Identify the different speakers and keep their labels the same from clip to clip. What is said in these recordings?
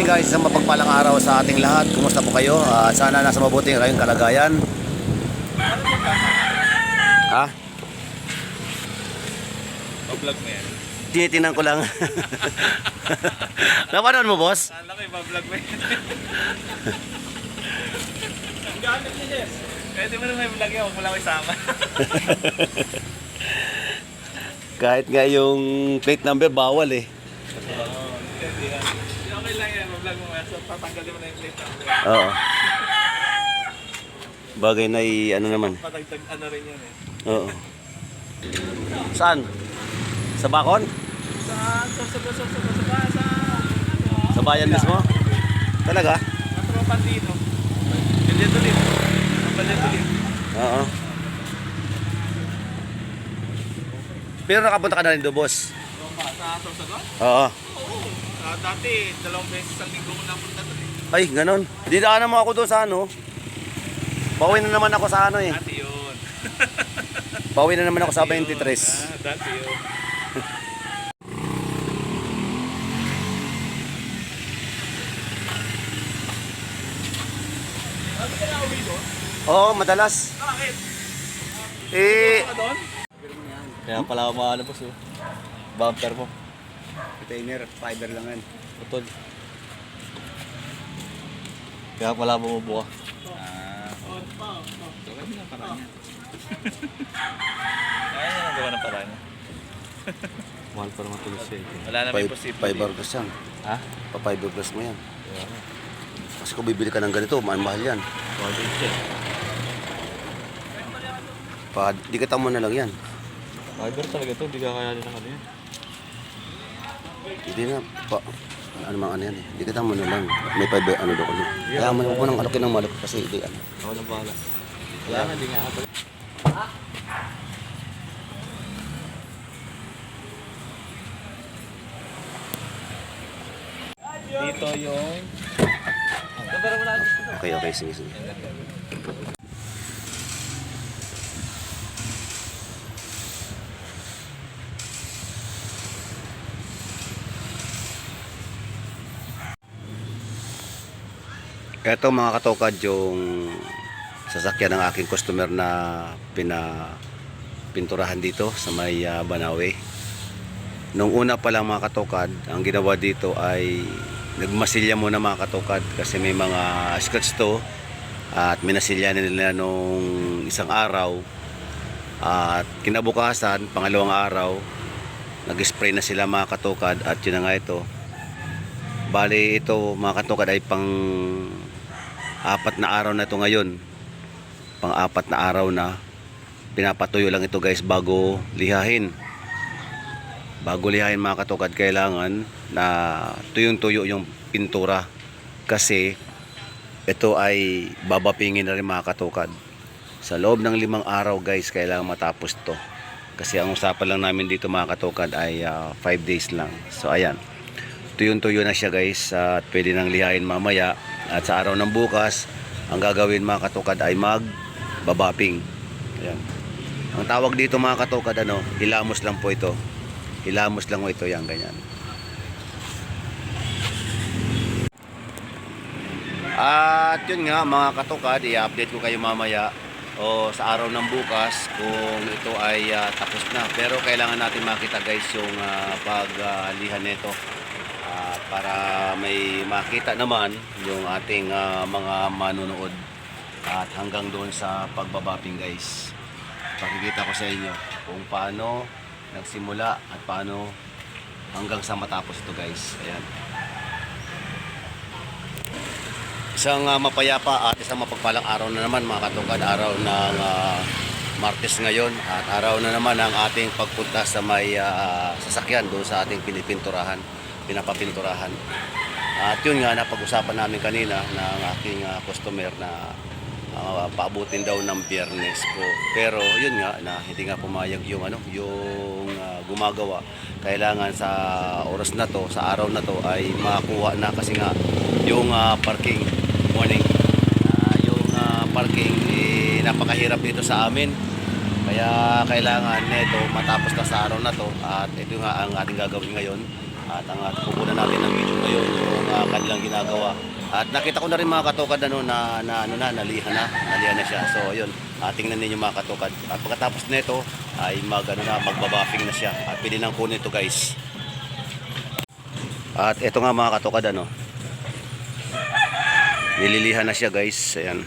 Speaker 1: morning guys, isang mapagpalang araw sa ating lahat. Kumusta po kayo? Ah, sana nasa mabuting kayong kalagayan. Ha?
Speaker 2: Bablog mo yan.
Speaker 1: Tinitingnan ko lang. Napanood mo, boss?
Speaker 2: Kala ko ibablog mo yan. Ang gamit niya, Jess. Pwede mo naman i-vlog yan, huwag mo lang isama.
Speaker 1: Kahit nga yung plate number, bawal eh.
Speaker 2: Oo, hindi yan. Hindi, Okay lang yan, mablog mo yan. So, tatanggalin mo na yung plate number.
Speaker 1: Oo. Bagay na i- ano naman.
Speaker 2: Patagtag ano rin yan eh.
Speaker 1: Oo. Saan? Sa Bakon?
Speaker 2: Sa, sa, sa, sa, sa, sa, sa, sa, sa,
Speaker 1: bayan mismo? Talaga?
Speaker 2: Ang tropan dito. Ganyan ulit. Ganyan ulit.
Speaker 1: Oo. Pero nakapunta ka na rin doon, boss.
Speaker 2: Sa Sorsogon?
Speaker 1: Oo.
Speaker 2: Oo. Ah, dati, dalawang beses ang linggo ko napunta doon eh.
Speaker 1: Ay, ganun. Didaanan mo ako doon sa ano. Pauwi na naman ako sa ano eh.
Speaker 2: Dati yun.
Speaker 1: Pauwi na naman ako sa
Speaker 2: Dati
Speaker 1: 23.
Speaker 2: yun. Ah, dati yun. Ano?
Speaker 1: Oo, madalas.
Speaker 2: Bakit?
Speaker 1: Eh,
Speaker 2: Ano?
Speaker 3: Kaya pala ako maano po so. Bumper mo.
Speaker 1: Container, fiber lang yan.
Speaker 3: Putol. Kaya pala bumubuka.
Speaker 2: Gawin mo ng paraan niya. Kaya niya nang gawa ng paraan niya.
Speaker 3: Mahal pa naman tuloy siya. eh.
Speaker 2: Wala naman imposible.
Speaker 1: Fiber plus yan.
Speaker 3: Ha?
Speaker 1: Pa fiber plus mo yan. Kasi kung bibili ka ng ganito, mahal-mahal yan.
Speaker 3: Mahal din siya.
Speaker 1: Pa, di ka mo na lang yan.
Speaker 3: Fiber talaga to, hindi ka kaya din ng ano yan.
Speaker 1: Hindi na, pa, ano mga ano yan eh. Di ka mo na lang. May fiber, ano doon. Ano. Kaya mo mo nang alokin ng malok kasi di ano.
Speaker 3: Ako lang bahala. Kaya nga, hindi nga ako.
Speaker 2: Dito yung...
Speaker 1: Okay, okay, sige, sige. Ito mga katokad yung sasakyan ng aking customer na pina pinturahan dito sa may ah, Banawe. Nung una pa lang mga katokad, ang ginawa dito ay nagmasilya muna mga katokad kasi may mga scratch to at minasilya nila nung isang araw at kinabukasan, pangalawang araw nag-spray na sila mga katokad at yun na nga ito bali ito mga katokad ay pang apat na araw na ito ngayon. Pang apat na araw na. Pinapatuyo lang ito guys bago lihahin. Bago lihahin mga katokad kailangan na tuyong-tuyo yung pintura. Kasi ito ay babapingin na rin mga katokad. Sa loob ng limang araw guys kailangan matapos to. Kasi ang usapan lang namin dito mga katokad ay 5 days lang. So ayan. Tuyong-tuyo na siya guys at pwede nang lihain mamaya at sa araw ng bukas ang gagawin mga katokad ay mag babaping ayan. Ang tawag dito mga katokad ano hilamos lang po ito. Hilamos lang po ito yan ganyan. At yun nga mga katokad, i-update ko kayo mamaya o sa araw ng bukas kung ito ay ah, tapos na. Pero kailangan natin makita guys yung uh, paglihan nito. Ah, para may makita naman yung ating ah, mga manunood at hanggang doon sa pagbabaping guys. Pakikita ko sa inyo kung paano nagsimula at paano hanggang sa matapos ito guys. Ayan. Isang ah, mapayapa at isang mapagpalang araw na naman mga katungkad araw ng ah, Martes ngayon at araw na naman ang ating pagpunta sa may ah, sasakyan doon sa ating pinipinturahan, pinapapinturahan. At yun nga napag-usapan namin kanina ng aking ah, customer na ah, paabutin daw ng biyernes po. Pero yun nga na hindi nga pumayag yung ano, yung ah, gumagawa. Kailangan sa oras na to, sa araw na to ay makuha na kasi nga yung ah, parking morning. Ah, yung ah, parking eh, napakahirap dito sa amin. Kaya kailangan nito matapos na sa araw na to at ito nga ang ating gagawin ngayon At ang uh, pupunan natin ng video ngayon yung uh, kanilang ginagawa. At nakita ko na rin mga katokad ano, na, na, ano na, nalihan na, nalihan na siya. So ayun, uh, tingnan ninyo mga katokad. At pagkatapos nito ay mag, ano na, magbabuffing na siya. At pili nang kunin ito guys. At ito nga mga katokad ano, nililihan na siya guys. Ayan.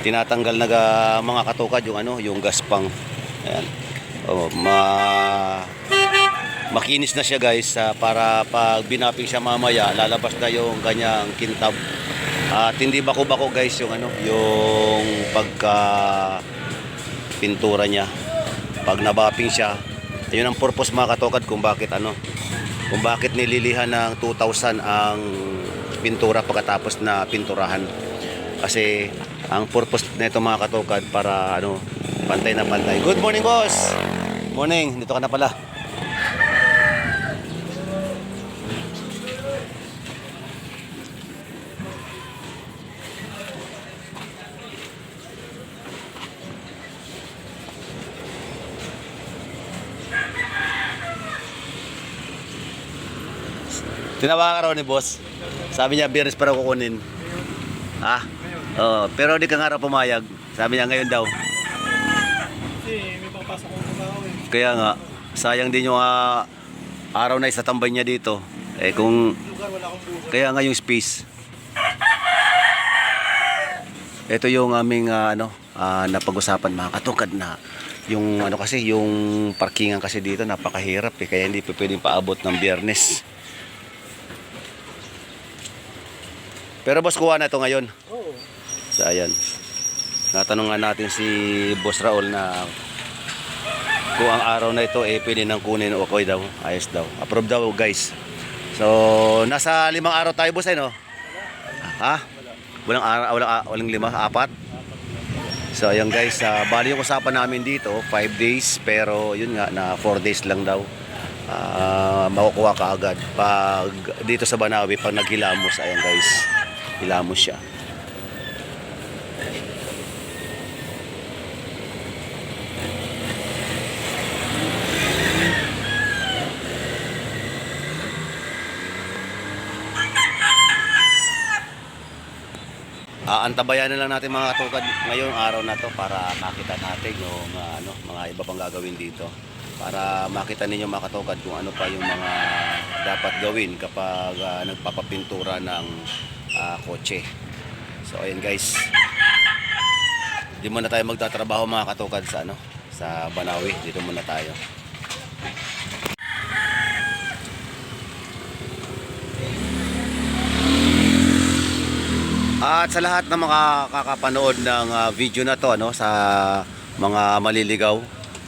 Speaker 1: tinatanggal na ga- mga katukad yung ano, yung gaspang. Ayan. Oh, ma makinis na siya guys ah, para pag binaping siya mamaya lalabas na yung kanyang kintab. At hindi bako-bako guys yung ano, yung pagka pintura niya. Pag nabaping siya, yun ang purpose mga katukad kung bakit ano, kung bakit nililihan ng 2,000 ang pintura pagkatapos na pinturahan. Kasi ang purpose nito mga katukad para ano, pantay na pantay. Good morning, boss. Morning, dito ka na pala. Tinawa ka raw ni boss. Sabi niya, beers para kukunin. Ah, oh, pero di ka nga raw pumayag. Sabi niya ngayon daw.
Speaker 2: Kasi may papasok ko sa tao eh.
Speaker 1: Kaya nga, sayang din yung ah, araw na isa tambay niya dito. Eh kung, kaya nga yung space. Ito yung aming ah, ano, ah, napag-usapan mga katungkad na yung ano kasi yung parkingan kasi dito napakahirap eh kaya hindi pa pwedeng paabot ng biyernes. Pero boss kuha na ito ngayon.
Speaker 2: Oo.
Speaker 1: So ayan. Natanungan natin si Boss Raul na kung ang araw na ito eh pwede nang kunin okay daw. Ayos daw. Approve daw guys. So nasa limang araw tayo boss eh no? Ha? Walang araw, walang, ah, walang lima, apat? So ayan guys, uh, bali yung usapan namin dito, 5 days pero yun nga na 4 days lang daw. Ah, makukuha ka agad pag dito sa Banawi pag naghilamos ayan guys. Hilamos siya. Aantabayan na lang natin mga katukad ngayong araw na to para makita natin yung ah, ano, mga iba pang gagawin dito. Para makita ninyo mga katukad kung ano pa yung mga dapat gawin kapag ah, nagpapapintura ng ah, kotse. So ayun guys. Di muna tayo magtatrabaho mga katukad sa ano sa Banawi. Dito muna tayo. At sa lahat ng mga kakapanood ng ah, video na to ano sa mga maliligaw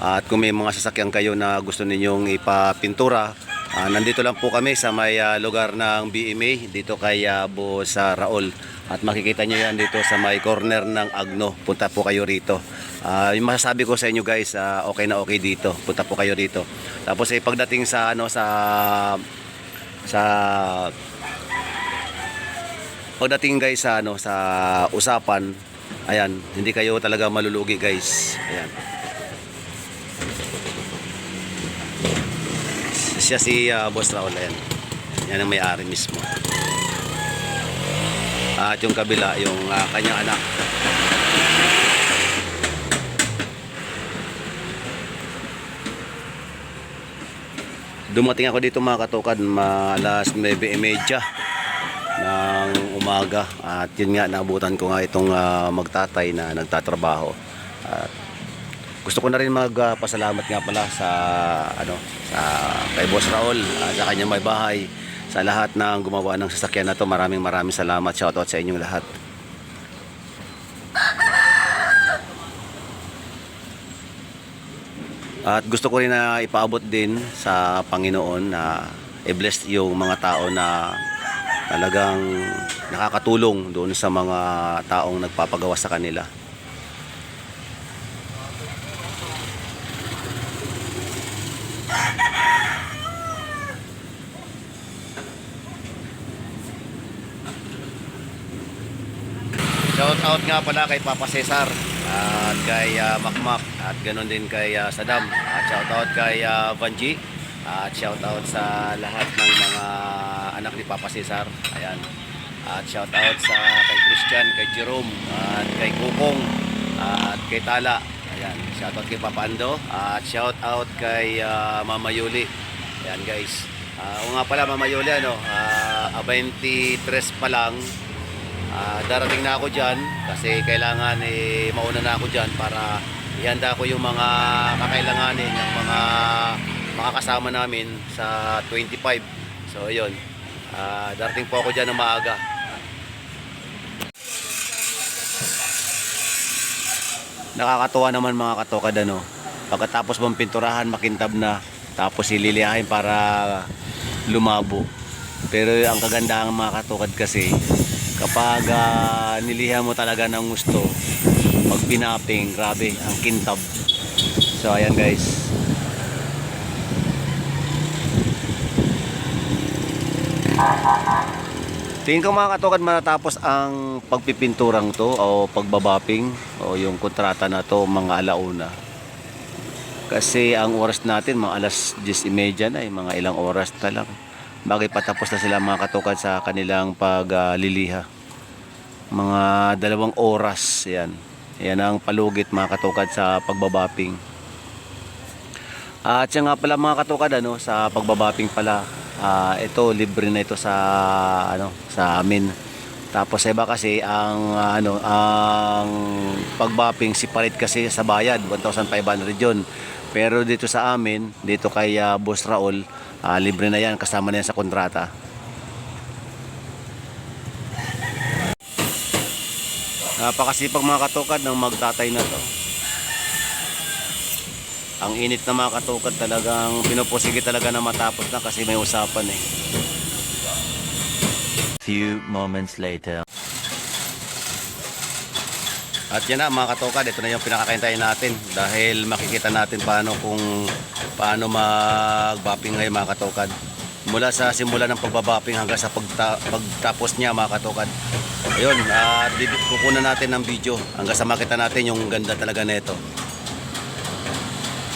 Speaker 1: at kung may mga sasakyan kayo na gusto ninyong ipapintura, ah, nandito lang po kami sa may ah, lugar ng BMA dito kay uh, Boss ah, Raul. At makikita niyo yan dito sa may corner ng Agno. Punta po kayo rito. Ah, yung masasabi ko sa inyo guys, ah, okay na okay dito. Punta po kayo rito. Tapos eh, pagdating sa ano sa sa pagdating guys sa ano sa usapan ayan hindi kayo talaga malulugi guys. Ayan. Siya si uh, Boss Raul ayan. Yan ang may-ari mismo. At yung kabila yung ah, kanyang anak. Dumating ako dito mga katukan alas 9.30 ng umaga. At yun nga naabutan ko nga itong ah, magtatay na nagtatrabaho. At gusto ko na rin magpasalamat nga pala sa ano sa kay Boss Raul at sa kanyang may bahay. Sa lahat ng gumawa ng sasakyan na to maraming maraming salamat. Shoutout sa inyong lahat. At gusto ko rin na ipaabot din sa Panginoon na i-bless yung mga tao na talagang nakakatulong doon sa mga taong nagpapagawa sa kanila. Shout out nga pala kay Papa Cesar at kay ah, Makmak at ganoon din kay ah, Sadam at shoutout kay ah, Vanji at shoutout sa lahat ng mga anak ni Papa Cesar. Ayan at shoutout sa kay Christian kay Jerome at kay Kukong at kay Tala. Ayan shoutout kay Papa Ando at shoutout kay ah, Mama Yuli. Ayan guys. Ah, o nga pala Mama Yuli ano ah, 23 pa lang. Ah, darating na ako dyan kasi kailangan eh, mauna na ako dyan para ihanda ko yung mga kakailanganin ng mga makakasama namin sa 25. So yun, Ah, darating po ako dyan ng maaga. Nakakatuwa naman mga katokad ano. Pagkatapos mong pinturahan, makintab na. Tapos ililihain para lumabo. Pero ang kagandahan mga katokad kasi, kapag ah, niliha mo talaga ng gusto, pag pinaping, grabe, ang kintab. So ayan guys. Tingin ko mga katokad matatapos ang pagpipinturang to o pagbabaping o yung kontrata na to mga alauna. Kasi ang oras natin mga alas 10.30 na eh, mga ilang oras na lang. Bagay patapos na sila mga katokad sa kanilang pagliliha. mga dalawang oras yan. Yan ang palugit mga katokad sa pagbabaping. At siya nga pala mga katokad ano, sa pagbabaping pala, ah, ito libre na ito sa ano sa amin. Tapos iba kasi ang ah, ano ang pagbaping separate kasi sa bayad 1,500 yun. Pero dito sa amin, dito kay ah, Boss Raul, ah, libre na yan kasama na yan sa kontrata. Napakasipag mga katukad ng magtatay na to. Ang init na mga katukad talagang pinupusigi talaga na matapos na kasi may usapan eh.
Speaker 3: Few moments later.
Speaker 1: At yan na mga katukad, ito na yung pinakakaintayin natin dahil makikita natin paano kung paano mag-bopping ngayon mga katukad. Mula sa simula ng pagbabopping hanggang sa pagta- pagtapos niya mga katukad. Ayun, at uh, kukunan natin ng video hanggang sa makita natin yung ganda talaga nito.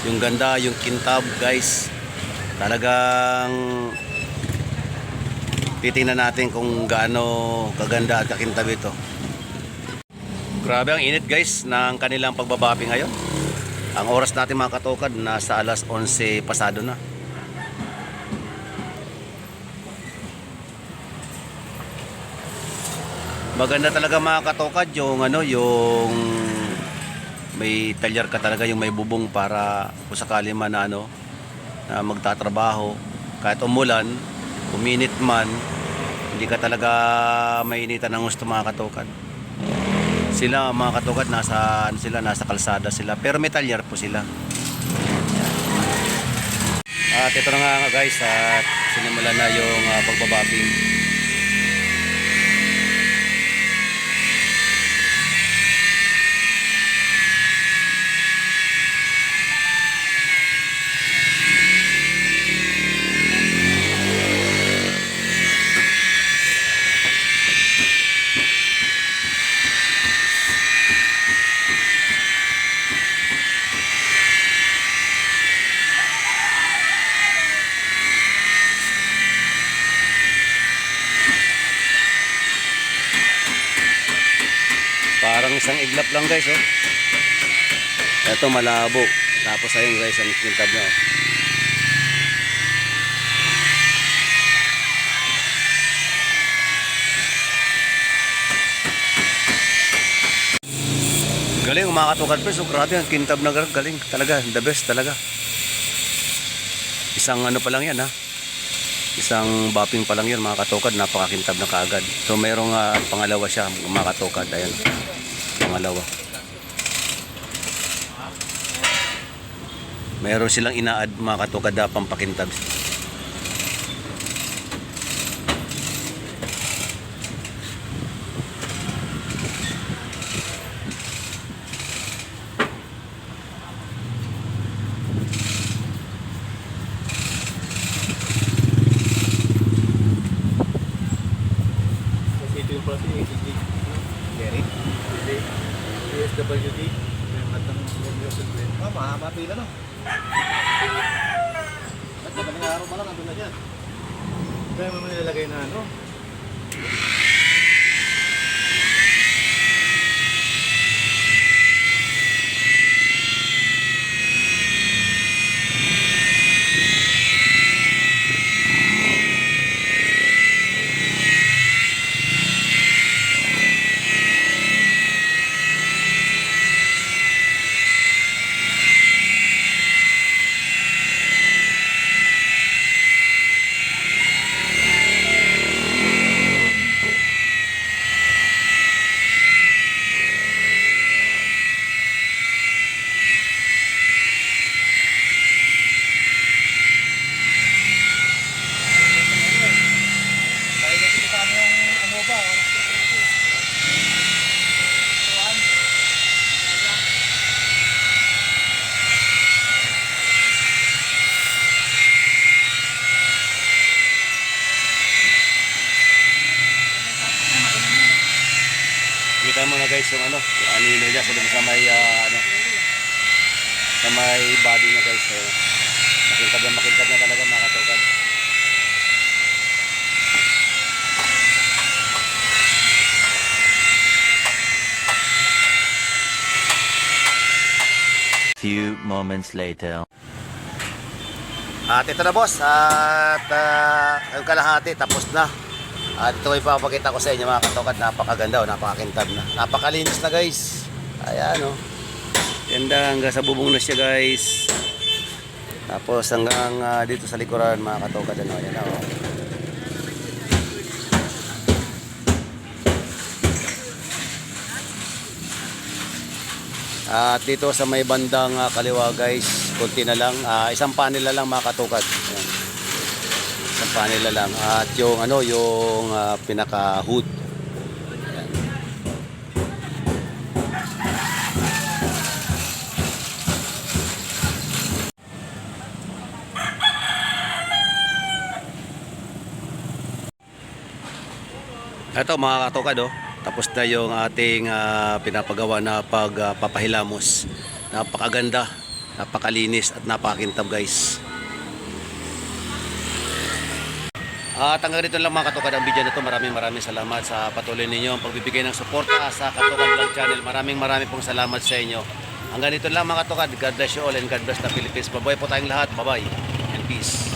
Speaker 1: Yung ganda, yung kintab guys. Talagang titingnan natin kung gaano kaganda at kakintab ito. Grabe ang init guys ng kanilang pagbabapi ngayon. Ang oras natin mga katukad nasa alas 11 pasado na. Maganda talaga mga katukad yung ano yung may talyar ka talaga yung may bubong para kung sakali man na ano na magtatrabaho. Kahit umulan, uminit man hindi ka talaga mainitan ng gusto mga katukad sila mga katugad nasa ano sila nasa kalsada sila pero may talyar po sila. At ito na nga guys at sinimulan na yung uh, pagbababing parang isang iglap lang guys oh ito malabo tapos ayun guys ang kintab niya oh. Galing, umakatukad pa. So, grabe, ang kintab na galing. Talaga, the best talaga. Isang ano pa lang yan, ha? Isang bopping pa lang yan, mga katukad. Napakakintab na kaagad. So, mayroong ah, pangalawa siya, mga katukad. Ayan, pangalawa. Mayroon silang ina-add, mga katukad, na pampakintab.
Speaker 2: Kasi ito yung process, hindi.
Speaker 1: Very.
Speaker 2: Hindi.
Speaker 3: DSWD. Yung matang Wilson Green.
Speaker 2: Ah, mahaba pila no.
Speaker 3: Ba't madaling araw pa lang, nandun na yan. Kaya mo nilalagay na ano?
Speaker 2: Kaya kasi kita yung ano ba?
Speaker 1: Kita mo na guys yung ano, yung anino niya sa sa may ah, ano, sa may body niya guys. Eh. Makintad na makintad na talaga mga katokad.
Speaker 4: Few moments later.
Speaker 1: At ito na boss, at uh, ang kalahati tapos na. At ito ay papakita ko sa inyo mga katokad, napakaganda o napakakintab na. Napakalinis na guys. Ayan o. Ganda hanggang sa bubong na siya guys. Tapos hanggang ah, dito sa likuran mga katokad ano, ayan o. At dito sa may bandang ah, kaliwa guys, konti na lang, ah, isang panel na lang mga katukad. Ayan. Isang panel na lang. At yung ano, yung ah, pinaka hood. Ito mga katukad oh. Tapos na yung ating ah, pinapagawa na pagpapahilamos. Napakaganda, napakalinis at napakakintab guys. At hanggang dito lang mga katukad ang video na ito. Maraming maraming salamat sa patuloy ninyo ang pagbibigay ng suporta sa Katukad Vlog Channel. Maraming maraming pong salamat sa inyo. Hanggang dito lang mga katukad. God bless you all and God bless the Philippines. Mabuhay po tayong lahat. Bye-bye and peace.